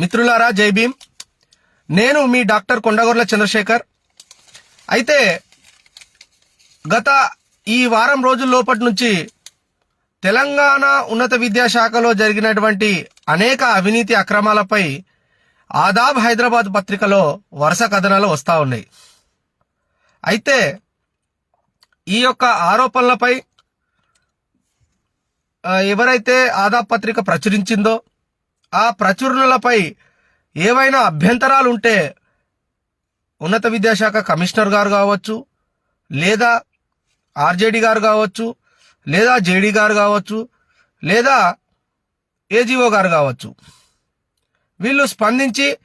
మిత్రులారా జై భీమ్. నేను మీ డాక్టర్ కొండగొర్ల చంద్రశేఖర్. అయితే గత ఈ వారం రోజుల లోపటి నుంచి తెలంగాణ ఉన్నత విద్యాశాఖలో జరిగినటువంటి అనేక అవినీతి అక్రమాలపై ఆదాబ్ హైదరాబాద్ పత్రికలో వరుస కథనాలు వస్తూ ఉన్నాయి. అయితే ఈ యొక్క ఆరోపణలపై ఎవరైతే ఆదాబ్ పత్రిక ప్రచురించిందో ఆ ప్రచురణలపై ఏవైనా అభ్యంతరాలు ఉంటే ఉన్నత విద్యాశాఖ కమిషనర్ గారు కావచ్చు లేదా ఆర్జేడి గారు కావచ్చు లేదా జేడీ గారు కావచ్చు లేదా ఏజీఓ గారు కావచ్చు. వీళ్ళు స్పందించి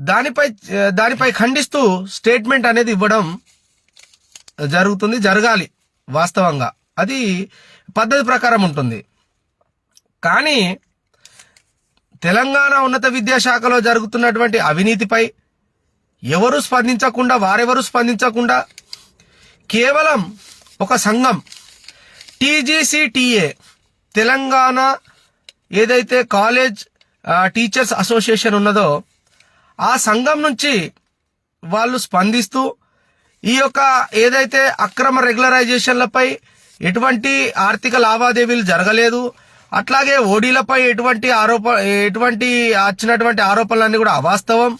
దానిపై దానిపై ఖండిస్తూ స్టేట్మెంట్ అనేది ఇవ్వడం జరుగుతుంది జరగాలి వాస్తవంగా. అది పద్ధతి ప్రకారం ఉంటుంది. కానీ తెలంగాణ ఉన్నత విద్యాశాఖలో జరుగుతున్నటువంటి అవినీతిపై ఎవరు స్పందించకుండా వారెవరు స్పందించకుండా కేవలం ఒక సంఘం టీజీసీటీఏ తెలంగాణ ఏదైతే కాలేజ్ టీచర్స్ అసోసియేషన్ ఉన్నదో ఆ సంఘం నుంచి వాళ్ళు స్పందిస్తూ ఈ యొక్క ఏదైతే అక్రమ రెగ్యులరైజేషన్లపై ఎటువంటి ఆర్థిక లావాదేవీలు జరగలేదు అట్లాగే ఓడీలపై ఎటువంటి ఆరోప ఎటువంటి వచ్చినటువంటి ఆరోపణలన్నీ కూడా అవాస్తవం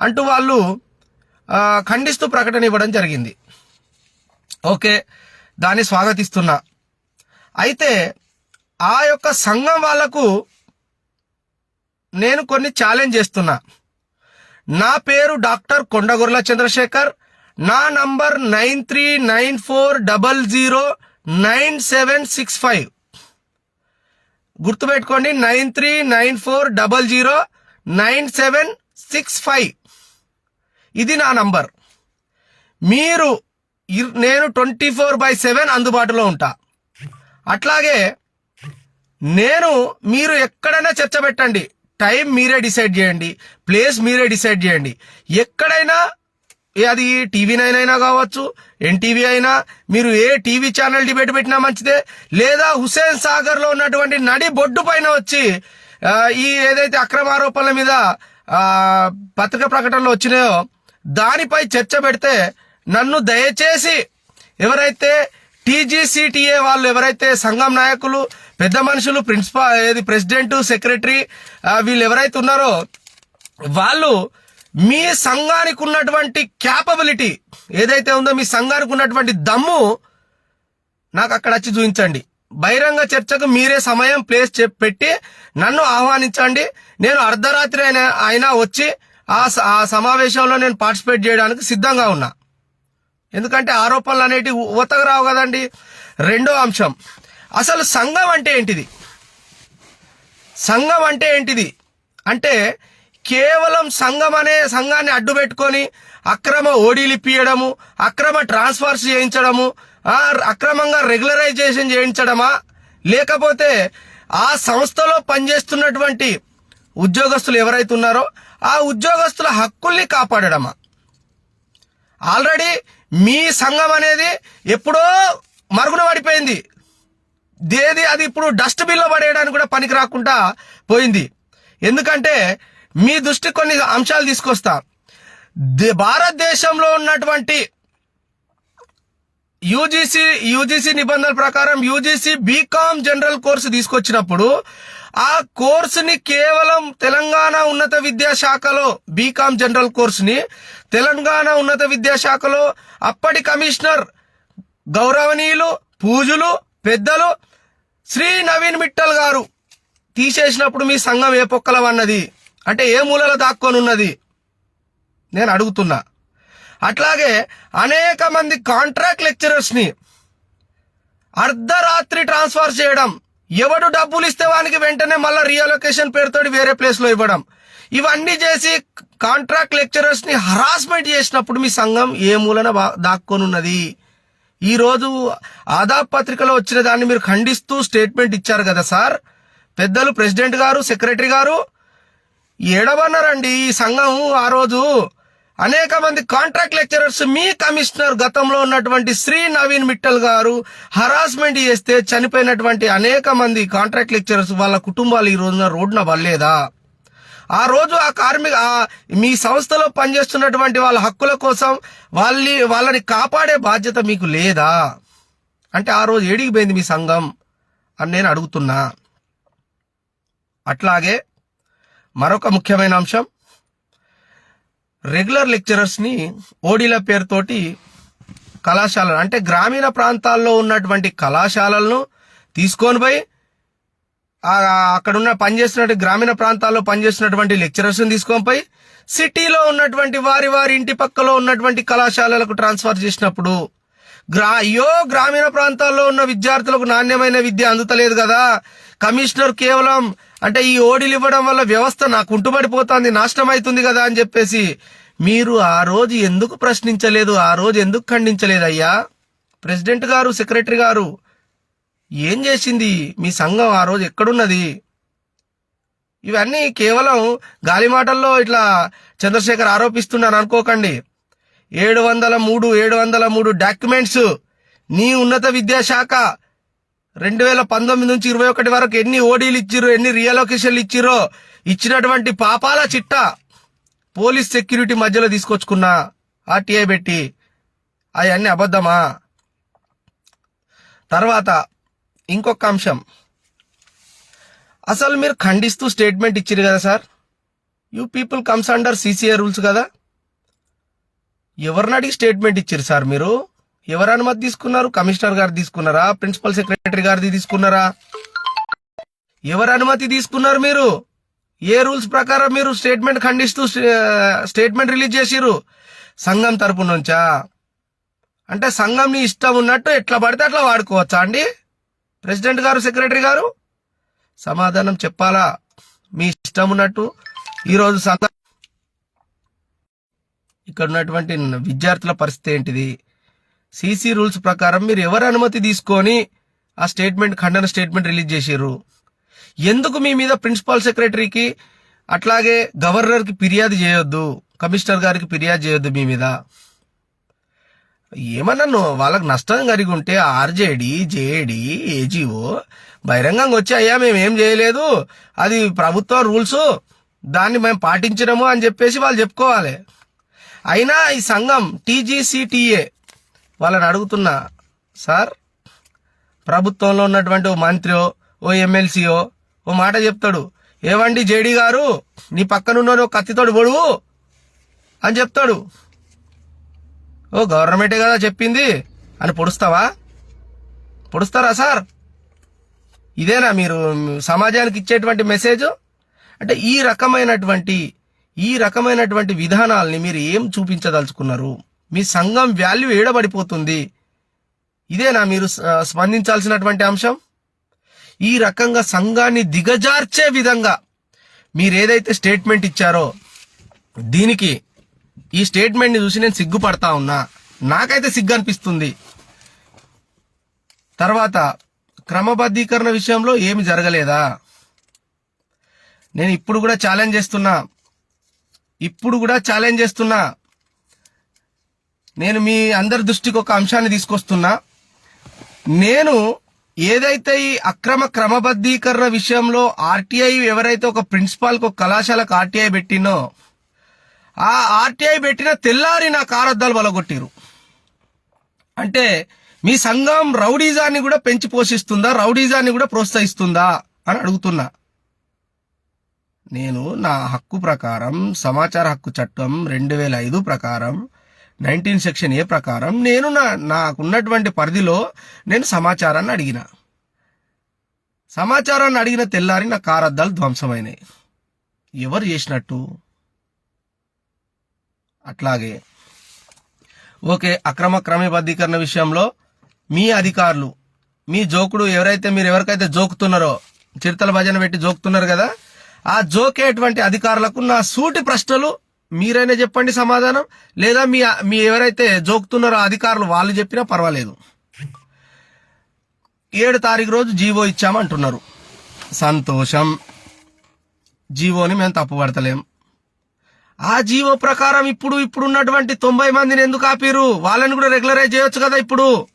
అంటూ వాళ్ళు ఖండిస్తూ ప్రకటన ఇవ్వడం జరిగింది. ఓకే దాన్ని స్వాగతిస్తున్నా. అయితే ఆ యొక్క సంఘం వాళ్ళకు నేను కొన్ని ఛాలెంజ్ చేస్తున్నా. నా పేరు డాక్టర్ కొండగొర్ల చంద్రశేఖర్. నా number nine three nine four double zero nine seven six five. గుర్తుపెట్టుకోండి nine three nine four double zero nine seven six five. ఇది నా నంబర్. మీరు నేను ట్వంటీ ఫోర్ బై సెవెన్ అందుబాటులో ఉంటా. అట్లాగే నేను మీరు ఎక్కడైనా చర్చ పెట్టండి. టైం మీరే డిసైడ్ చేయండి. ప్లేస్ మీరే డిసైడ్ చేయండి. ఎక్కడైనా అది టీవీ నైన్ అయినా కావచ్చు ఎన్టీవీ అయినా మీరు ఏ టీవీ ఛానల్ డిబేట్ పెట్టినా మంచిదే. లేదా హుసేన్ సాగర్లో ఉన్నటువంటి నడి బొడ్డు పైన వచ్చి ఈ ఏదైతే అక్రమ ఆరోపణల మీద పత్రిక ప్రకటనలు వచ్చినాయో దానిపై చర్చ పెడితే నన్ను దయచేసి ఎవరైతే టీజీసీటీఏ వాళ్ళు ఎవరైతే సంఘం నాయకులు పెద్ద మనుషులు ప్రిన్సిపాల్ ఏది ప్రెసిడెంట్ సెక్రటరీ వీళ్ళు ఎవరైతే ఉన్నారో వాళ్ళు మీ సంఘానికి ఉన్నటువంటి క్యాపబిలిటీ ఏదైతే ఉందో మీ సంఘానికి ఉన్నటువంటి దమ్ము నాకు అక్కడ వచ్చి చూపించండి. బహిరంగ చర్చకు మీరే సమయం ప్లేస్ పెట్టి నన్ను ఆహ్వానించండి. నేను అర్ధరాత్రి అయినా అయినా వచ్చి ఆ స- ఆ సమావేశంలో నేను పార్టిసిపేట్ చేయడానికి సిద్ధంగా ఉన్నా. ఎందుకంటే ఆరోపణలు అనేటివి ఊతకు రావు కదండి. రెండో అంశం. అసలు సంఘం అంటే ఏంటిది? సంఘం అంటే ఏంటిది? అంటే కేవలం సంఘం అనే సంఘాన్ని అడ్డు పెట్టుకొని అక్రమ ఓడీలు ఇప్పియడము అక్రమ ట్రాన్స్ఫర్స్ చేయించడము అక్రమంగా రెగ్యులరైజేషన్ చేయించడమా? లేకపోతే ఆ సంస్థలో పనిచేస్తున్నటువంటి ఉద్యోగస్తులు ఎవరైతే ఉన్నారో ఆ ఉద్యోగస్తుల హక్కుల్ని కాపాడడమా? ఆల్రెడీ మీ సంఘం అనేది ఎప్పుడో మరుగున పడిపోయింది. దేది అది ఇప్పుడు డస్ట్బిన్లో పడేయడానికి కూడా పనికి రాకుండా పోయింది. ఎందుకంటే మీ దృష్టి కొన్ని అంశాలు తీసుకొస్తా. భారతదేశంలో ఉన్నటువంటి యూజీసీ యూజీసీ నిబంధనల ప్రకారం యూజీసీ బీకామ్ జనరల్ కోర్సు తీసుకొచ్చినప్పుడు ఆ కోర్సుని కేవలం తెలంగాణ ఉన్నత విద్యాశాఖలో బీకామ్ జనరల్ కోర్సుని తెలంగాణ ఉన్నత విద్యాశాఖలో అప్పటి కమిషనర్ గౌరవనీయులు పూజలు పెద్దలు శ్రీ నవీన్ మిట్టల్ గారు తీసేసినప్పుడు మీ సంఘం ఏ పొక్కలవన్నది అంటే ఏ మూలలో దాక్కొని ఉన్నది నేను అడుగుతున్నా. అట్లాగే అనేక మంది కాంట్రాక్ట్ లెక్చరర్స్ని అర్ధరాత్రి ట్రాన్స్ఫర్ చేయడం ఎవడు డబ్బులు ఇస్తే వానికి వెంటనే మళ్ళీ రియలొకేషన్ పేరుతో వేరే ప్లేస్లో ఇవ్వడం ఇవన్నీ చేసి కాంట్రాక్ట్ లెక్చరర్స్ని హరాస్మెంట్ చేసినప్పుడు మీ సంఘం ఏ మూలన బా- దాక్కొని ఉన్నది ఈరోజు రోజు ఆదాబ్ పత్రికలో వచ్చిన దాన్ని మీరు ఖండిస్తూ స్టేట్మెంట్ ఇచ్చారు కదా సార్? పెద్దలు ప్రెసిడెంట్ గారు సెక్రటరీ గారు ఏడవన్నారండి ఈ సంఘం ఆ రోజు. అనేక మంది కాంట్రాక్ట్ లెక్చరర్స్ మీ కమిషనర్ గతంలో ఉన్నటువంటి శ్రీ నవీన్ మిట్టల్ గారు హరాస్మెంట్ చేస్తే చనిపోయినటువంటి అనేక మంది కాంట్రాక్ట్ లెక్చరర్స్ వాళ్ళ కుటుంబాలు ఈ రోజున రోడ్డున పడలేదా? ఆ రోజు ఆ కార్మిక మీ సంస్థలో పనిచేస్తున్నటువంటి వాళ్ళ హక్కుల కోసం వాళ్ళని వాళ్ళని కాపాడే బాధ్యత మీకు లేదా? అంటే ఆ రోజు ఏడిగిపోయింది మీ సంఘం అని నేను అడుగుతున్నా. అట్లాగే మరొక ముఖ్యమైన అంశం. రెగ్యులర్ లెక్చరర్స్ని ఓడీల పేరుతోటి కళాశాలలు అంటే గ్రామీణ ప్రాంతాల్లో ఉన్నటువంటి కళాశాలలను తీసుకొని పోయి అక్కడున్న పనిచేస్తున్నట్టు గ్రామీణ ప్రాంతాల్లో పనిచేస్తున్నటువంటి లెక్చరర్స్ని తీసుకొని పోయి సిటీలో ఉన్నటువంటి వారి వారి ఇంటి పక్కలో ఉన్నటువంటి కళాశాలలకు ట్రాన్స్ఫర్ చేసినప్పుడు గ్రా అయ్యో గ్రామీణ ప్రాంతాల్లో ఉన్న విద్యార్థులకు నాణ్యమైన విద్య అందుతలేదు కదా. కమిషనర్ కేవలం అంటే ఈ ఓడిలు ఇవ్వడం వల్ల వ్యవస్థ నాకు కుంటుపడిపోతుంది నాశనం అవుతుంది కదా అని చెప్పేసి మీరు ఆ రోజు ఎందుకు ప్రశ్నించలేదు ఆ రోజు ఎందుకు ఖండించలేదు అయ్యా? ప్రెసిడెంట్ గారు సెక్రటరీ గారు ఏం చేసింది? మీ సంఘం ఆ రోజు ఎక్కడున్నది? ఇవన్నీ కేవలం గాలి మాటల్లో ఇట్లా చంద్రశేఖర్ ఆరోపిస్తున్నాను అనుకోకండి. ఏడు వందల మూడు ఏడు వందల మూడు డాక్యుమెంట్స్ నీ ఉన్నత విద్యాశాఖ రెండు వేల పంతొమ్మిది నుంచి ఇరవై ఒకటి వరకు ఎన్ని ఓడీలు ఇచ్చిరో ఎన్ని రియలొకేషన్లు ఇచ్చిరో ఇచ్చినటువంటి పాపాల చిట్ట పోలీస్ సెక్యూరిటీ మధ్యలో తీసుకొచ్చుకున్నా ఆర్టీఐ పెట్టి అవన్నీ అబద్ధమా? తర్వాత ఇంకొక అంశం. అసలు మీరు ఖండిస్తూ స్టేట్మెంట్ ఇచ్చారు కదా sir? You people comes under CCA rules కదా? ఎవరిని స్టేట్మెంట్ ఇచ్చారు సార్ మీరు? ఎవరు అనుమతి తీసుకున్నారు? కమిషనర్ గారు తీసుకున్నారా? ప్రిన్సిపల్ సెక్రటరీ గారిది తీసుకున్నారా? ఎవరు అనుమతి తీసుకున్నారు మీరు? ఏ రూల్స్ ప్రకారం మీరు స్టేట్మెంట్ ఖండిస్తూ స్టేట్మెంట్ రిలీజ్ చేసిరు సంఘం తరపు నుంచా? అంటే సంఘంని ఇష్టం ఉన్నట్టు ఎట్లా పడితే అట్లా వాడుకోవచ్చా అండి? ప్రెసిడెంట్ గారు సెక్రటరీ గారు? సమాధానం చెప్పాలా? మీ ఇష్టం ఉన్నట్టు ఈరోజు సంఘం ఇక్కడ ఉన్నటువంటి విద్యార్థుల పరిస్థితి ఏంటిది? సీసీ రూల్స్ ప్రకారం మీరు ఎవరు అనుమతి తీసుకొని ఆ స్టేట్మెంట్ ఖండన స్టేట్మెంట్ రిలీజ్ చేసారు ఎందుకు మీ మీద ప్రిన్సిపాల్ సెక్రటరీకి అట్లాగే గవర్నర్కి ఫిర్యాదు చేయొద్దు కమిషనర్ గారికి ఫిర్యాదు చేయొద్దు మీ మీద? ఏమన్నా నువ్వు వాళ్ళకి నష్టం కలిగి ఉంటే ఆర్జేడి జేడి ఏజీఓ బహిరంగంగా వచ్చి అయ్యా మేము ఏం చేయలేదు అది ప్రభుత్వ రూల్స్ దాన్ని మేము పాటించడము అని చెప్పేసి వాళ్ళు చెప్పుకోవాలి. అయినా ఈ సంఘం టీజీసీటీఏ వాళ్ళని అడుగుతున్నా సార్ ప్రభుత్వంలో ఉన్నటువంటి ఓ మంత్రియో ఓ ఎమ్మెల్సీయో ఓ మాట చెప్తాడు. ఏవండి జేడి గారు? నీ పక్కనున్న కత్తితోడు పొడువు అని చెప్తాడు. ఓ గవర్నమెంటే కదా చెప్పింది. అని పొడుస్తావా? పొడుస్తారా సార్? ఇదేనా మీరు సమాజానికి ఇచ్చేటువంటి మెసేజ్? అంటే ఈ రకమైనటువంటి ఈ రకమైనటువంటి విధానాల్ని మీరు ఏం చూపించదలుచుకున్నారు? మీ సంఘం వాల్యూ ఏడబడిపోతుంది. ఇదేనా మీరు స్పందించాల్సినటువంటి అంశం? ఈ రకంగా సంఘాన్ని దిగజార్చే విధంగా మీరు ఏదైతే స్టేట్మెంట్ ఇచ్చారో దీనికి ఈ స్టేట్మెంట్ని చూసి నేను సిగ్గుపడతా ఉన్నా. నాకైతే సిగ్గు అనిపిస్తుంది తర్వాత క్రమబద్ధీకరణ విషయంలో ఏమి జరగలేదా? నేను ఇప్పుడు కూడా ఛాలెంజ్ చేస్తున్నా. ఇప్పుడు కూడా ఛాలెంజ్ చేస్తున్నా. నేను మీ అందరి దృష్టికి ఒక అంశాన్ని తీసుకొస్తున్నా. నేను ఏదైతే ఈ అక్రమ క్రమబద్ధీకరణ విషయంలో ఆర్టీఐ ఎవరైతే ఒక ప్రిన్సిపాల్కి ఒక కళాశాలకు ఆర్టీఐ పెట్టినో ఆ ఆర్టీఐ పెట్టిన తెల్లారి నా కారద్దాలు వలగొట్టిరు అంటే మీ సంఘం రౌడీజాన్ని కూడా పెంచి పోషిస్తుందా? రౌడీజాన్ని కూడా ప్రోత్సహిస్తుందా? అని అడుగుతున్నా. నేను నా హక్కు ప్రకారం సమాచార హక్కు చట్టం రెండు వేల ఐదు ప్రకారం నైన్టీన్ సెక్షన్ ఏ ప్రకారం నేను నా నాకున్నటువంటి పరిధిలో నేను సమాచారాన్ని అడిగిన. సమాచారాన్ని అడిగిన తెల్లారి నా కారద్దాలు ధ్వంసమైనాయి. ఎవరు చేసినట్టు? అట్లాగే ఓకే అక్రమ క్రమబద్ధీకరణ విషయంలో మీ అధికారులు మీ జోకుడు ఎవరైతే మీరు ఎవరికైతే జోకుతున్నారో చిరుతల భజన పెట్టి జోకుతున్నారు కదా ఆ జోకేటువంటి అధికారులకు నా సూటి ప్రశ్నలు మీరైనా చెప్పండి సమాధానం. లేదా మీ మీ ఎవరైతే జోకుతున్నారో అధికారులు వాళ్ళు చెప్పినా పర్వాలేదు. ఏడు తారీఖు రోజు జీవో ఇచ్చామంటున్నారు. సంతోషం. జీవోని మేము తప్పుపడతలేం ఆ జీవో ప్రకారం ఇప్పుడు ఇప్పుడు ఉన్నటువంటి తొంభై మందిని ఎందుకు ఆపిరు వాళ్ళని కూడా రెగ్యులరైజ్ చేయొచ్చు కదా ఇప్పుడు.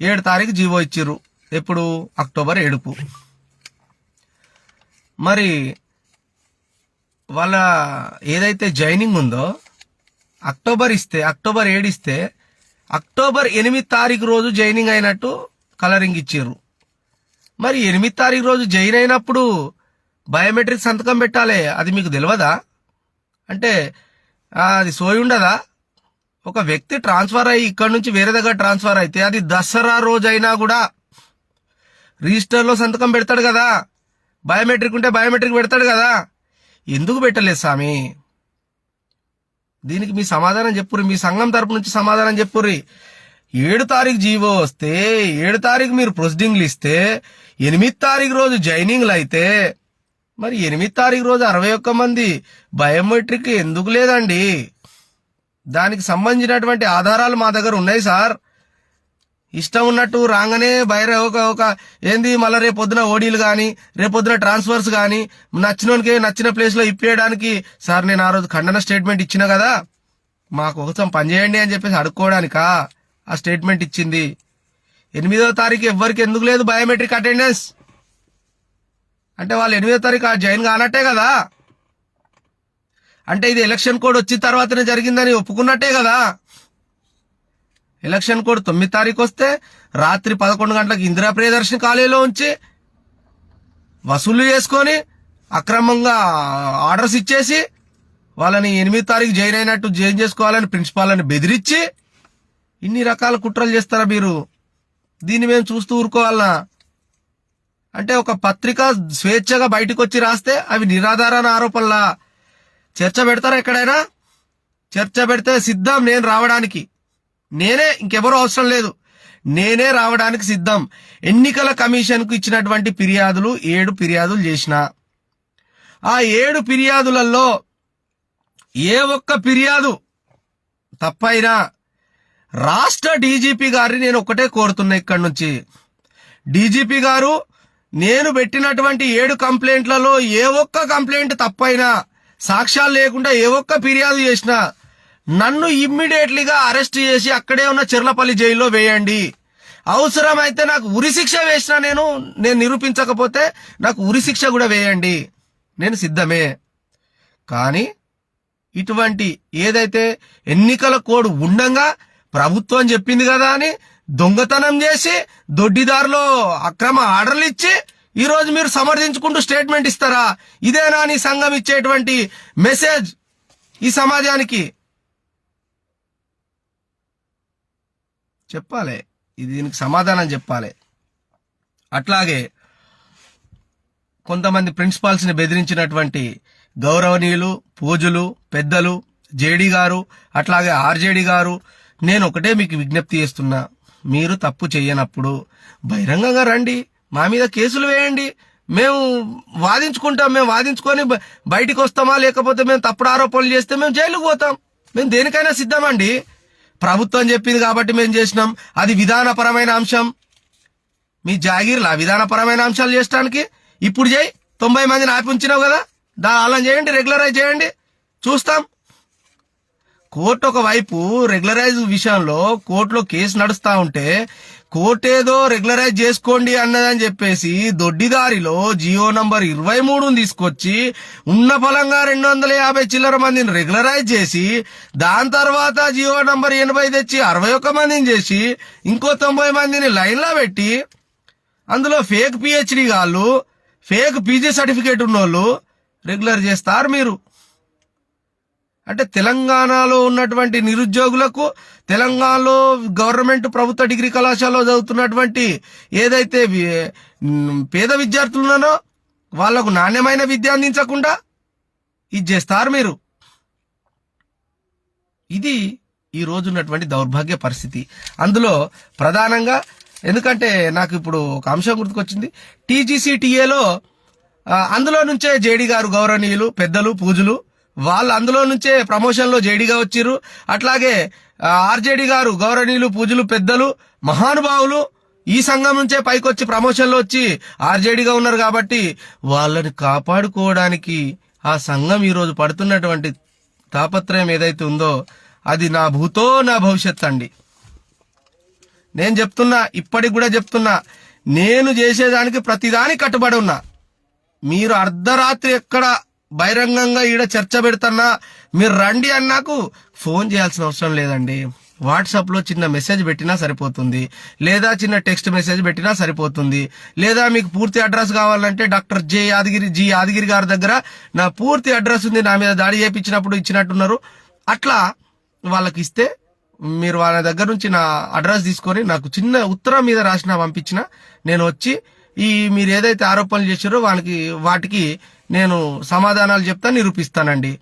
ఏడు తారీఖు జీవో ఇచ్చిర్రు. ఎప్పుడు? అక్టోబర్ ఏడుపు మరి వాళ్ళ ఏదైతే జాయినింగ్ ఉందో అక్టోబర్ ఇస్తే అక్టోబర్ ఏడు ఇస్తే అక్టోబర్ ఎనిమిది తారీఖు రోజు జాయినింగ్ అయినట్టు కలరింగ్ ఇచ్చారు మరి ఎనిమిది తారీఖు రోజు జాయిన్ అయినప్పుడు బయోమెట్రిక్ సంతకం పెట్టాలి అది మీకు తెలియదా? అంటే అది సోయి ఉండదా? ఒక వ్యక్తి ట్రాన్స్ఫర్ అయ్యి ఇక్కడ నుంచి వేరే దగ్గర ట్రాన్స్ఫర్ అయితే అది దసరా రోజైనా కూడా రిజిస్టర్లో సంతకం పెడతాడు కదా. బయోమెట్రిక్ ఉంటే బయోమెట్రిక్ పెడతాడు కదా. ఎందుకు పెట్టలేదు స్వామి? దీనికి మీ సమాధానం చెప్పుర్రి మీ సంఘం తరపు నుంచి సమాధానం చెప్పుర్రి. ఏడు తారీఖు జీవో వస్తే ఏడు తారీఖు మీరు ప్రొసీడింగ్లు ఇస్తే ఎనిమిది తారీఖు రోజు జైనింగ్లు అయితే మరి ఎనిమిది తారీఖు రోజు అరవై ఒక్క మంది బయోమెట్రిక్ ఎందుకు లేదండి? దానికి సంబంధించినటువంటి ఆధారాలు మా దగ్గర ఉన్నాయి సార్. ఇష్టం ఉన్నట్టు రాగానే బయట ఒక ఒక ఏంది మళ్ళీ రేపు పొద్దున ఓడీలు కానీ రేపు పొద్దున ట్రాన్స్ఫర్స్ కానీ నచ్చినోనికి నచ్చిన ప్లేస్లో ఇప్పేయడానికి సార్ నేను ఆ రోజు ఖండన స్టేట్మెంట్ ఇచ్చిన కదా మా కోసం పనిచేయండి అని చెప్పేసి అడుక్కోవడానికా? ఆ స్టేట్మెంట్ ఇచ్చింది. ఎనిమిదో తారీఖు ఎవ్వరికి ఎందుకు లేదు బయోమెట్రిక్ అటెండెన్స్ అంటే వాళ్ళు ఎనిమిదో తారీఖు ఆ జాయిన్ కానట్టే కదా? అంటే ఇది ఎలక్షన్ కోడ్ వచ్చిన తర్వాతనే జరిగిందని ఒప్పుకున్నట్టే కదా? ఎలక్షన్ కోడ్ తొమ్మిది తారీఖు వస్తే రాత్రి పదకొండు గంటలకు ఇందిరా ప్రియదర్శిని కాలేజీలో ఉంచి వసూలు చేసుకొని అక్రమంగా ఆర్డర్స్ ఇచ్చేసి వాళ్ళని ఎనిమిది తారీఖు జాయిన్ అయినట్టు జైన్ చేసుకోవాలని ప్రిన్సిపాల్ని బెదిరించి ఇన్ని రకాల కుట్రలు చేస్తారా మీరు? దీన్ని మేము చూస్తూ ఊరుకోవాలనా? అంటే ఒక పత్రిక స్వేచ్ఛగా బయటకు వచ్చి రాస్తే అవి నిరాధారణ ఆరోపణలా. చర్చ పెడతారా ఎక్కడైనా? చర్చ పెడితే సిద్ధం నేను రావడానికి. నేనే ఇంకెవరూ అవసరం లేదు. నేనే రావడానికి సిద్ధం. ఎన్నికల కమిషన్కు ఇచ్చినటువంటి ఫిర్యాదులు ఏడు ఫిర్యాదులు చేసిన. ఆ ఏడు ఫిర్యాదులలో ఏ ఒక్క ఫిర్యాదు తప్పైనా రాష్ట్ర డీజీపీ గారిని నేను ఒకటే కోరుతున్నా ఇక్కడి నుంచి. డీజీపీ గారు నేను పెట్టినటువంటి ఏడు కంప్లైంట్లలో ఏ ఒక్క కంప్లైంట్ తప్పైనా సాక్ష్యాలు లేకుండా ఏ ఒక్క ఫిర్యాదు చేసినా నన్ను ఇమ్మీడియట్లీగా అరెస్ట్ చేసి అక్కడే ఉన్న చెర్లపల్లి జైల్లో వేయండి. అవసరమైతే నాకు ఉరి శిక్ష వేసినా నేను నేను నిరూపించకపోతే నాకు ఉరిశిక్ష కూడా వేయండి. నేను సిద్ధమే. కానీ ఇటువంటి ఏదైతే ఎన్నికల కోడ్ ఉండంగా ప్రభుత్వం చెప్పింది కదా అని దొంగతనం చేసి దొడ్డిదారులో అక్రమ ఆర్డర్లు ఇచ్చి ఈరోజు మీరు సమర్థించుకుంటూ స్టేట్మెంట్ ఇస్తారా? ఇదేనా నీ సంఘం ఇచ్చేటువంటి మెసేజ్ ఈ సమాజానికి? చెప్పాలి. ఇది దీనికి సమాధానం చెప్పాలి. అట్లాగే కొంతమంది ప్రిన్సిపాల్స్ని బెదిరించినటువంటి గౌరవనీయులు పూజలు పెద్దలు జేడీ గారు అట్లాగే ఆర్జేడి గారు నేను ఒకటే మీకు విజ్ఞప్తి చేస్తున్నా. మీరు తప్పు చేయనప్పుడు బహిరంగంగా రండి. మా మీద కేసులు వేయండి. మేము వాదించుకుంటాం. మేము వాదించుకొని బయటికి వస్తామా లేకపోతే మేము తప్పుడు ఆరోపణలు చేస్తే మేము జైలుకు పోతాం. మేము దేనికైనా సిద్ధమండి? ప్రభుత్వం చెప్పింది కాబట్టి మేము చేసినాం. అది విధానపరమైన అంశం. మీ జాగీర్లా విధానపరమైన అంశాలు చేయడానికి ఇప్పుడు చేయి. తొంభై మందిని ఆపి ఉంచినావు కదా. దా అలా చేయండి రెగ్యులరైజ్ చేయండి. చూస్తాం. కోర్టు ఒకవైపు రెగ్యులరైజ్ విషయంలో కోర్టులో కేసు నడుస్తూ ఉంటే కోటేదో రెగ్యులరైజ్ చేసుకోండి అన్నదని చెప్పేసి దొడ్డిదారిలో జియో నంబర్ ఇరవై మూడుని తీసుకొచ్చి ఉన్న ఫలంగా రెండు వందల యాభై చిల్లర మందిని రెగ్యులరైజ్ చేసి దాని తర్వాత జియో నంబర్ ఎనభై తెచ్చి అరవై ఒక్క మందిని చేసి ఇంకో తొంభై మందిని లైన్లో పెట్టి అందులో ఫేక్ పిహెచ్డి వాళ్ళు ఫేక్ పీజీ సర్టిఫికేట్ ఉన్నోళ్ళు రెగ్యులర్ చేస్తారు మీరు. అంటే తెలంగాణలో ఉన్నటువంటి నిరుద్యోగులకు తెలంగాణలో గవర్నమెంట్ ప్రభుత్వ డిగ్రీ కళాశాలలో చదువుతున్నటువంటి ఏదైతే పేద విద్యార్థులు ఉన్నారో వాళ్ళకు నాణ్యమైన విద్య అందించకుండా ఇది చేస్తారు మీరు. ఇది ఈ రోజు ఉన్నటువంటి దౌర్భాగ్య పరిస్థితి. అందులో ప్రధానంగా ఎందుకంటే నాకు ఇప్పుడు ఒక అంశం గుర్తుకొచ్చింది. టీజీసీటీఏలో అందులో నుంచే జేడి గారు గౌరవనీయులు పెద్దలు పూజలు వాళ్ళు అందులో నుంచే ప్రమోషన్లో జేడీగా వచ్చిర్రు. అట్లాగే ఆర్జేడి గారు గౌరవనీయులు పూజలు పెద్దలు మహానుభావులు ఈ సంఘం నుంచే పైకొచ్చి ప్రమోషన్లో వచ్చి ఆర్జేడీగా ఉన్నారు కాబట్టి వాళ్ళని కాపాడుకోవడానికి ఆ సంఘం ఈరోజు పడుతున్నటువంటి తాపత్రయం ఏదైతే ఉందో అది నా భూతో నా భవిష్యత్ అండి. నేను చెప్తున్నా ఇప్పటికి కూడా చెప్తున్నా నేను చేసేదానికి ప్రతిదాని కట్టుబడి ఉన్నా. మీరు అర్ధరాత్రి ఎక్కడ బహిరంగంగా ఈడ చర్చ పెడుతున్నా మీరు రండి అని నాకు ఫోన్ చేయాల్సిన అవసరం లేదండి. వాట్సాప్లో చిన్న మెసేజ్ పెట్టినా సరిపోతుంది. లేదా చిన్న టెక్స్ట్ మెసేజ్ పెట్టినా సరిపోతుంది. లేదా మీకు పూర్తి అడ్రస్ కావాలంటే doctor J Yadagiri G Yadagiri గారి దగ్గర నా పూర్తి అడ్రస్ ఉంది నా మీద దాడి చేయించినప్పుడు ఇచ్చినట్టున్నారు. అట్లా వాళ్ళకి ఇస్తే మీరు వాళ్ళ దగ్గర నుంచి నా అడ్రస్ తీసుకొని నాకు చిన్న ఉత్తరం మీద రాసిన పంపించిన నేను వచ్చి ఈ మీరు ఏదైతే ఆరోపణలు చేశారో వాళ్ళకి వాటికి నేను సమాధానాలు చెప్తా నిరూపిస్తానండి.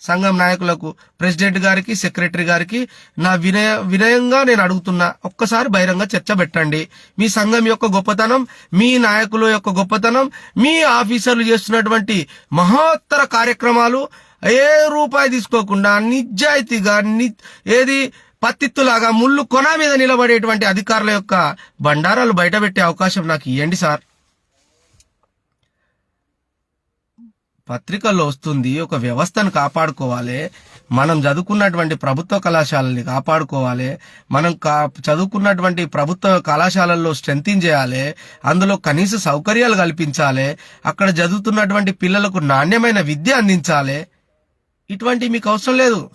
సంఘం నాయకులకు ప్రెసిడెంట్ గారికి సెక్రటరీ గారికి నా వినయ వినయంగా నేను అడుగుతున్నా. ఒక్కసారి బహిరంగ చర్చ పెట్టండి. మీ సంఘం యొక్క గొప్పతనం మీ నాయకుల యొక్క గొప్పతనం మీ ఆఫీసర్లు చేస్తున్నటువంటి మహోత్తర కార్యక్రమాలు ఏ రూపాయి తీసుకోకుండా నిజాయితీగా ని ఏది పత్తిత్తులాగా ముళ్ళు కొన మీద నిలబడేటువంటి అధికారుల యొక్క బండారాలు బయటపెట్టే అవకాశం నాకు ఇవ్వండి సార్. పత్రికల్లో వస్తుంది ఒక వ్యవస్థను కాపాడుకోవాలి మనం చదువుకున్నటువంటి ప్రభుత్వ కళాశాలని కాపాడుకోవాలి మనం కా చదువుకున్నటువంటి ప్రభుత్వ కళాశాలల్లో స్ట్రెంథింగ్ చేయాలి అందులో కనీస సౌకర్యాలు కల్పించాలి అక్కడ చదువుతున్నటువంటి పిల్లలకు నాణ్యమైన విద్య అందించాలి. ఇటువంటి మీకు అవసరం లేదు.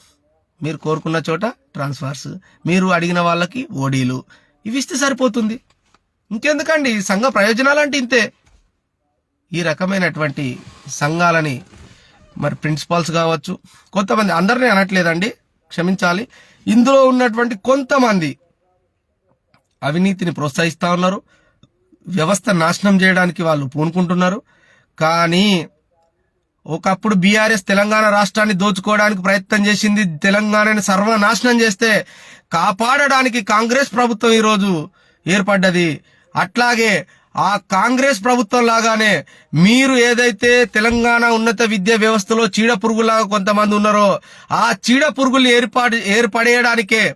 మీరు కోరుకున్న చోట ట్రాన్స్ఫర్స్ మీరు అడిగిన వాళ్ళకి ఓడీలు ఇవి ఇస్తే సరిపోతుంది. ఇంకెందుకండి? సంఘ ప్రయోజనాలంటే ఇంతే. ఈ రకమైనటువంటి సంఘాలని మరి ప్రిన్సిపాల్స్ కావచ్చు కొంతమంది అందరినీ అనట్లేదండి క్షమించాలి. ఇందులో ఉన్నటువంటి కొంతమంది అవినీతిని ప్రోత్సహిస్తూ ఉన్నారు వ్యవస్థ నాశనం చేయడానికి వాళ్ళు పూనుకుంటున్నారు. కానీ ఒకప్పుడు బీఆర్ఎస్ తెలంగాణ రాష్ట్రాన్ని దోచుకోవడానికి ప్రయత్నం చేసింది తెలంగాణని సర్వనాశనం చేస్తే కాపాడడానికి కాంగ్రెస్ ప్రభుత్వం ఈరోజు ఏర్పడ్డది. అట్లాగే ఆ కాంగ్రెస్ ప్రభుత్వం లాగానే మీరు ఏదైతే తెలంగాణ ఉన్నత విద్యా వ్యవస్థలో చీడ పురుగులాగా కొంతమంది ఉన్నారో ఆ చీడ పురుగులు ఏర్పాటు ఏర్పడేయడానికే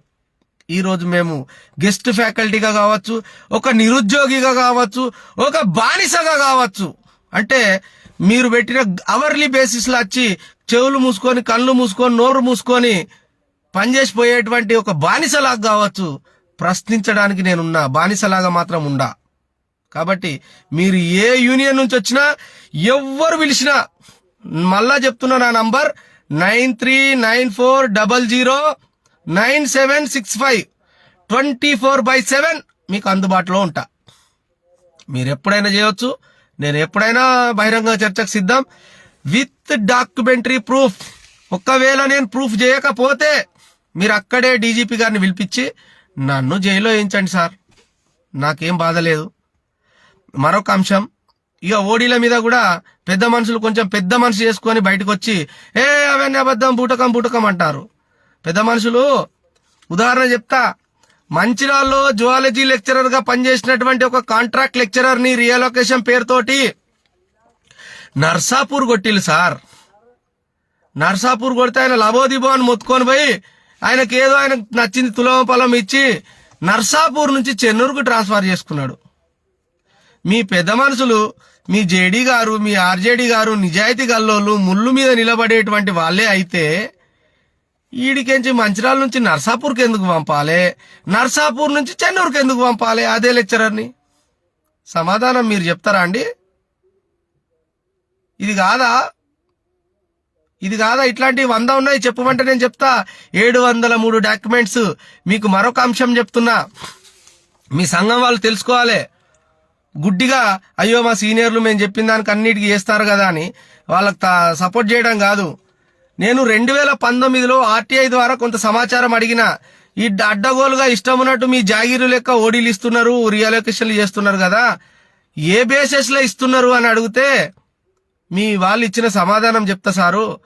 ఈరోజు మేము గెస్ట్ ఫ్యాకల్టీగా కావచ్చు ఒక నిరుద్యోగిగా కావచ్చు ఒక బానిసగా కావచ్చు. అంటే మీరు పెట్టిన అవర్లీ బేసిస్లో వచ్చి చెవులు మూసుకొని కళ్ళు మూసుకొని నోరు మూసుకొని పనిచేసిపోయేటువంటి ఒక బానిసలాగా కావచ్చు ప్రశ్నించడానికి నేనున్నా బానిసలాగా మాత్రం ఉండా. కాబట్టి మీరు ఏ యూనియన్ నుంచి వచ్చినా ఎవ్వరు పిలిచినా మళ్ళా చెప్తున్నా నా number nine three nine four double zero nine seven six five twenty four by seven మీకు అందుబాటులో ఉంటా. మీరు ఎప్పుడైనా చేయవచ్చు నేను ఎప్పుడైనా బహిరంగ చర్చకు సిద్ధం. With documentary proof. ఒకవేళ నేను ప్రూఫ్ చేయకపోతే మీరు అక్కడే డీజీపీ గారిని పిలిపించి నన్ను జైల్లో వేయించండి సార్. నాకేం బాధ లేదు. మరొక అంశం. ఇక ఓడీల మీద కూడా పెద్ద మనుషులు కొంచెం పెద్ద మనిషి చేసుకొని బయటకు వచ్చి ఏ అవన్నీ అబద్ధం బూటకం బూటకం అంటారు. పెద్ద మనుషులు ఉదాహరణ చెప్తా. మంచిరాల్లో జువాలజీ లెక్చరర్గా పనిచేసినటువంటి ఒక కాంట్రాక్ట్ లెక్చరర్ని రియలొకేషన్ పేరుతోటి నర్సాపూర్ కొట్టిల్లు సార్. నర్సాపూర్ కొడితే ఆయన లబోదిబో అని మొత్తుకొని పోయి ఆయనకి ఏదో ఆయన నచ్చింది తులం పొలం ఇచ్చి నర్సాపూర్ నుంచి చెన్నూరుకు ట్రాన్స్ఫర్ చేసుకున్నాడు. మీ పెద్ద మనుషులు మీ జేడీ గారు మీ ఆర్జేడీ గారు నిజాయితీ గల్లోళ్ళు ముళ్ళు మీద నిలబడేటువంటి వాళ్ళే అయితే ఈడికెంచి మంచిరాల నుంచి నర్సాపూర్కి ఎందుకు పంపాలి? నర్సాపూర్ నుంచి చెన్నూరుకి ఎందుకు పంపాలి? అదే లెక్చరర్ని సమాధానం మీరు చెప్తారా అండి? ఇది కాదా? ఇది కాదా? ఇట్లాంటి వంద ఉన్నాయి చెప్పమంటే నేను చెప్తా. ఏడు వందల మూడు డాక్యుమెంట్స్ మీకు మరొక అంశం చెప్తున్నా. మీ సంఘం వాళ్ళు తెలుసుకోవాలి. గుడ్డిగా అయ్యో మా సీనియర్లు మేము చెప్పిన దానికి అన్నిటికీ చేస్తారు కదా అని వాళ్ళకి తా- సపోర్ట్ చేయడం కాదు. నేను రెండు వేల పంతొమ్మిదిలో ఆర్టీఐ ద్వారా కొంత సమాచారం అడిగిన ఈ అడ్డగోలుగా ఇష్టం ఉన్నట్టు మీ జాగీరు లెక్క ఓడీలు ఇస్తున్నారు రియలొకేషన్లు చేస్తున్నారు కదా ఏ బేసెస్లో ఇస్తున్నారు అని అడిగితే మీ వాళ్ళు ఇచ్చిన సమాధానం చెప్తా సారు.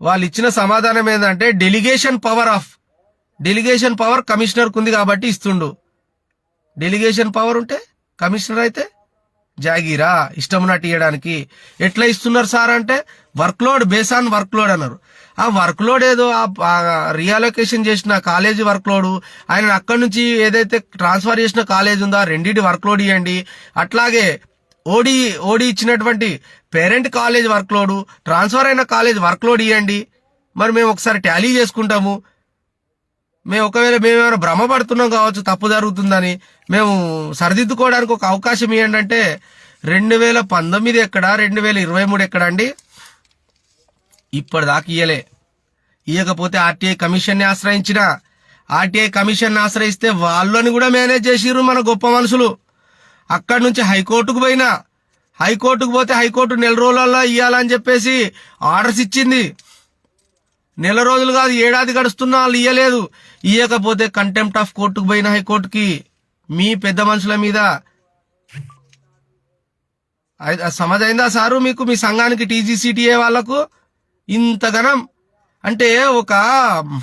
వాళ్ళు ఇచ్చిన సమాధానం ఏంటంటే delegation power of delegation power కమిషనర్కు ఉంది కాబట్టి ఇస్తుండు. డెలిగేషన్ పవర్ ఉంటే కమిషనర్ అయితే జాగీరా ఇష్టం ఉన్నట్టు ఇవ్వడానికి ఎట్లా ఇస్తున్నారు సార్ అంటే work load base on work load అన్నారు. ఆ వర్క్ లోడ్ ఏదో రియాలొకేషన్ చేసిన కాలేజీ వర్క్ లోడ్ ఆయన అక్కడి నుంచి ఏదైతే ట్రాన్స్ఫర్ చేసిన కాలేజ్ ఉందో ఆ రెండింటి వర్క్ లోడ్ ఇవ్వండి అట్లాగే ఓడి ఓడి ఇచ్చినటువంటి parent college work load transfer అయిన కాలేజ్ వర్క్ లోడ్ ఇవ్వండి మరి మేము ఒకసారి టాలీ చేసుకుంటాము. మేము ఒకవేళ మేమేమైనా భ్రమపడుతున్నాం కావచ్చు తప్పు జరుగుతుందని మేము సరిదిద్దుకోవడానికి ఒక అవకాశం ఏంటంటే రెండు వేల పంతొమ్మిది ఎక్కడ రెండు వేల ఇరవై మూడు ఎక్కడ అండి? ఇప్పటిదాకా ఇయ్యలే. ఇయ్యకపోతే ఆర్టీఐ కమిషన్ని ఆశ్రయించిన ఆర్టీఐ కమిషన్ ఆశ్రయిస్తే వాళ్ళని కూడా మేనేజ్ చేసిర్రు మన గొప్ప మనుషులు. అక్కడి నుంచి హైకోర్టుకు పోయినా హైకోర్టుకు పోతే హైకోర్టు నెల రోజులలో ఇవ్వాలని చెప్పేసి ఆర్డర్స్ ఇచ్చింది. నెల రోజులు కాదు ఏడాది గడుస్తున్నా వాళ్ళు ఇయ్యలేదు. ఇయ్యకపోతే కంటెంప్ట్ ఆఫ్ కోర్టుకు పోయిన హైకోర్టుకి. మీ పెద్ద మనుషుల మీద. సమజైందా సారు మీకు? మీ సంఘానికి టీజీసీటీఏ వాళ్ళకు ఇంతగనం అంటే ఒక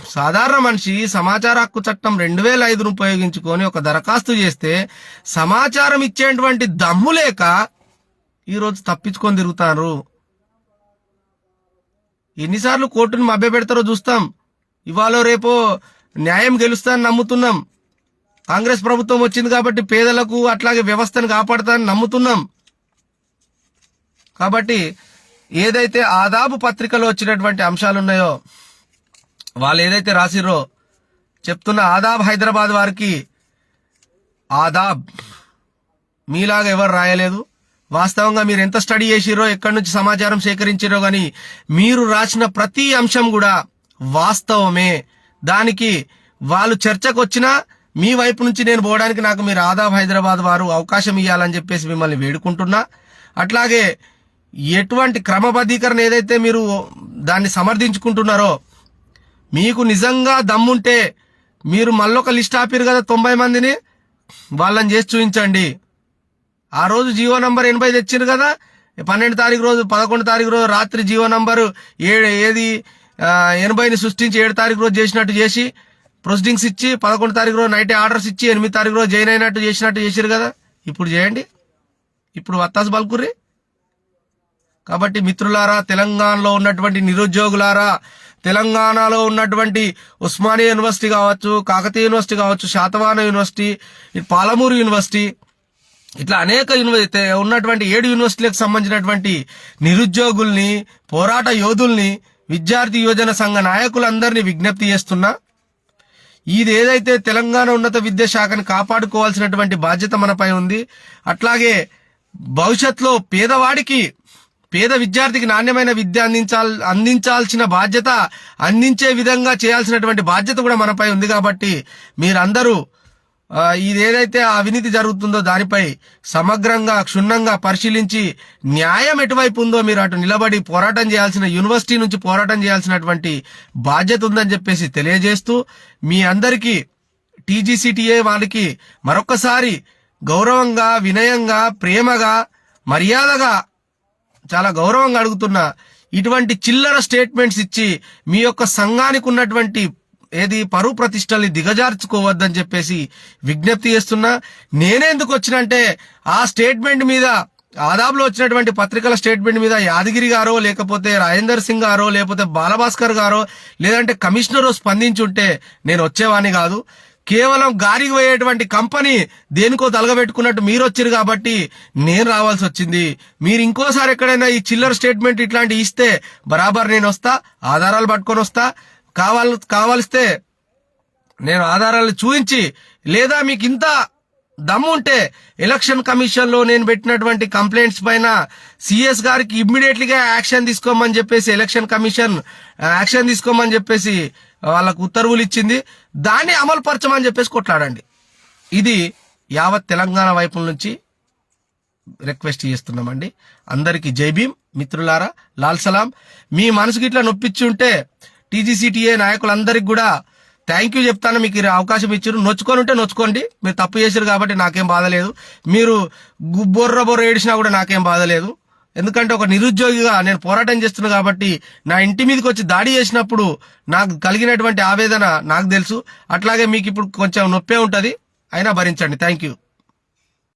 సాధారణ మనిషి సమాచార హక్కు చట్టం రెండు వేల ఐదును ఉపయోగించుకొని ఒక దరఖాస్తు చేస్తే సమాచారం ఇచ్చేటువంటి దమ్ము లేక ఈరోజు తప్పించుకొని తిరుగుతారు. ఎన్నిసార్లు కోర్టును మభ్య పెడతారో చూస్తాం. ఇవాళ రేపో న్యాయం గెలుస్తానని నమ్ముతున్నాం. కాంగ్రెస్ ప్రభుత్వం వచ్చింది కాబట్టి పేదలకు అట్లాగే వ్యవస్థను కాపాడుతానని నమ్ముతున్నాం. కాబట్టి ఏదైతే ఆదాబు పత్రికలో వచ్చినటువంటి అంశాలు ఉన్నాయో వాళ్ళు ఏదైతే రాసిరో చెప్తున్న ఆదాబ్ హైదరాబాద్ వారికి ఆదాబ్ మీలాగా ఎవరు రాయలేదు. వాస్తవంగా మీరు ఎంత స్టడీ చేసిరో ఎక్కడి నుంచి సమాచారం సేకరించారో గాని మీరు రాసిన ప్రతి అంశం కూడా వాస్తవమే. దానికి వాళ్ళు చర్చకు వచ్చినా మీ వైపు నుంచి నేను పోవడానికి నాకు మీరు ఆదాబ్ హైదరాబాద్ వారు అవకాశం ఇవ్వాలని చెప్పేసి మిమ్మల్ని వేడుకుంటున్నా. అట్లాగే ఎటువంటి క్రమబద్ధీకరణ ఏదైతే మీరు దాన్ని సమర్థించుకుంటున్నారో మీకు నిజంగా దమ్ముంటే మీరు మళ్ళొక లిస్ట్ ఆపిరు కదా తొంభై మందిని వాళ్ళని చేసి చూపించండి ఆ రోజు జీవో నంబర్ ఎనభై తెచ్చారు కదా? పన్నెండు తారీఖు రోజు పదకొండు తారీఖు రోజు రాత్రి జీవో నంబరు ఏడు ఏది ఎనభైని సృష్టించి ఏడు తారీఖు రోజు చేసినట్టు చేసి ప్రొసీడింగ్స్ ఇచ్చి పదకొండు తారీఖు రోజు నైట్ ఆర్డర్స్ ఇచ్చి ఎనిమిది తారీఖు రోజు జాయిన్ అయినట్టు చేసినట్టు చేశారు కదా? ఇప్పుడు చేయండి. ఇప్పుడు వత్తాసు బల్కుర్రి కాబట్టి మిత్రులారా తెలంగాణలో ఉన్నటువంటి నిరుద్యోగులారా తెలంగాణలో ఉన్నటువంటి ఉస్మానియా యూనివర్సిటీ కావచ్చు కాకతీయ యూనివర్సిటీ కావచ్చు శాతవాహన యూనివర్సిటీ పాలమూరు యూనివర్సిటీ ఇట్లా అనేక యూనివర్సిటీ ఉన్నటువంటి ఏడు యూనివర్సిటీలకు సంబంధించినటువంటి నిరుద్యోగుల్ని పోరాట యోధుల్ని విద్యార్థి యువజన సంఘ నాయకులందరినీ విజ్ఞప్తి చేస్తున్నా. ఇది ఏదైతే తెలంగాణ ఉన్నత విద్యాశాఖని కాపాడుకోవాల్సినటువంటి బాధ్యత మనపై ఉంది అట్లాగే భవిష్యత్తులో పేదవాడికి పేద విద్యార్థికి నాణ్యమైన విద్య అందించాల్ అందించాల్సిన బాధ్యత అందించే విధంగా చేయాల్సినటువంటి బాధ్యత కూడా మనపై ఉంది కాబట్టి మీరందరూ ఇదేదైతే ఇది ఏదైతే అవినీతి జరుగుతుందో దానిపై సమగ్రంగా క్షుణ్ణంగా పరిశీలించి న్యాయం ఎటువైపు ఉందో మీరు అటు నిలబడి పోరాటం చేయాల్సిన యూనివర్సిటీ నుంచి పోరాటం చేయాల్సినటువంటి బాధ్యత ఉందని చెప్పేసి తెలియజేస్తూ మీ అందరికీ టీజీసీటీఏ వాళ్ళకి మరొకసారి గౌరవంగా వినయంగా ప్రేమగా మర్యాదగా చాలా గౌరవంగా అడుగుతున్నా ఇటువంటి చిల్లర స్టేట్మెంట్స్ ఇచ్చి మీ యొక్క సంఘానికి ఉన్నటువంటి ఏది పరువు ప్రతిష్టల్ని దిగజార్చుకోవద్దని చెప్పేసి విజ్ఞప్తి చేస్తున్నా నేనేందుకు వచ్చినంటే ఆ స్టేట్మెంట్ మీద ఆదాబ్లో వచ్చినటువంటి పత్రికల స్టేట్మెంట్ మీద యాదగిరి గారో లేకపోతే రాజేందర్ సింగ్ గారో లేకపోతే బాలభాస్కర్ గారో లేదంటే కమిషనరో స్పందించుంటే నేను వచ్చేవాని కాదు. కేవలం గారికి పోయేటువంటి కంపెనీ దేనికో తలగబెట్టుకున్నట్టు మీరు వచ్చారు కాబట్టి నేను రావాల్సి వచ్చింది. మీరు ఇంకోసారి ఎక్కడైనా ఈ చిల్లర స్టేట్మెంట్ ఇట్లాంటి ఇస్తే బరాబర్ నేను వస్తా ఆధారాలు పట్టుకొని వస్తా కావాల కావాలిస్తే నేను ఆధారాలు చూపించి లేదా మీకు ఇంత దమ్ము ఉంటే ఎలక్షన్ కమిషన్లో నేను పెట్టినటువంటి కంప్లైంట్స్ పైన సిఎస్ గారికి ఇమ్మీడియట్లీగా యాక్షన్ తీసుకోమని చెప్పేసి ఎలక్షన్ కమిషన్ యాక్షన్ తీసుకోమని చెప్పేసి వాళ్ళకు ఉత్తర్వులు ఇచ్చింది. దాన్ని అమలు పరచమని చెప్పేసి కొట్లాడండి. ఇది యావత్ తెలంగాణ వైపు నుంచి రిక్వెస్ట్ చేస్తున్నామండి. అందరికీ జై భీమ్. మిత్రులారా లాల్ సలాం. మీ మనసుకి ఇట్లా నొప్పించి ఉంటే టీజీసీటీఏ నాయకులందరికీ కూడా థ్యాంక్ యూ చెప్తాను. మీకు అవకాశం ఇచ్చారు. నొచ్చుకొని ఉంటే నొచ్చుకోండి. మీరు తప్పు చేశారు కాబట్టి నాకేం బాధ లేదు. మీరు బొర్ర బొర్ర ఏడిచినా కూడా నాకేం బాధ లేదు. ఎందుకంటే ఒక నిరుద్యోగిగా నేను పోరాటం చేస్తున్నా కాబట్టి నా ఇంటి మీదకి వచ్చి దాడి చేసినప్పుడు నాకు కలిగినటువంటి ఆవేదన నాకు తెలుసు. అట్లాగే మీకు ఇప్పుడు కొంచెం నొప్పే ఉంటుంది. అయినా భరించండి. Thank you.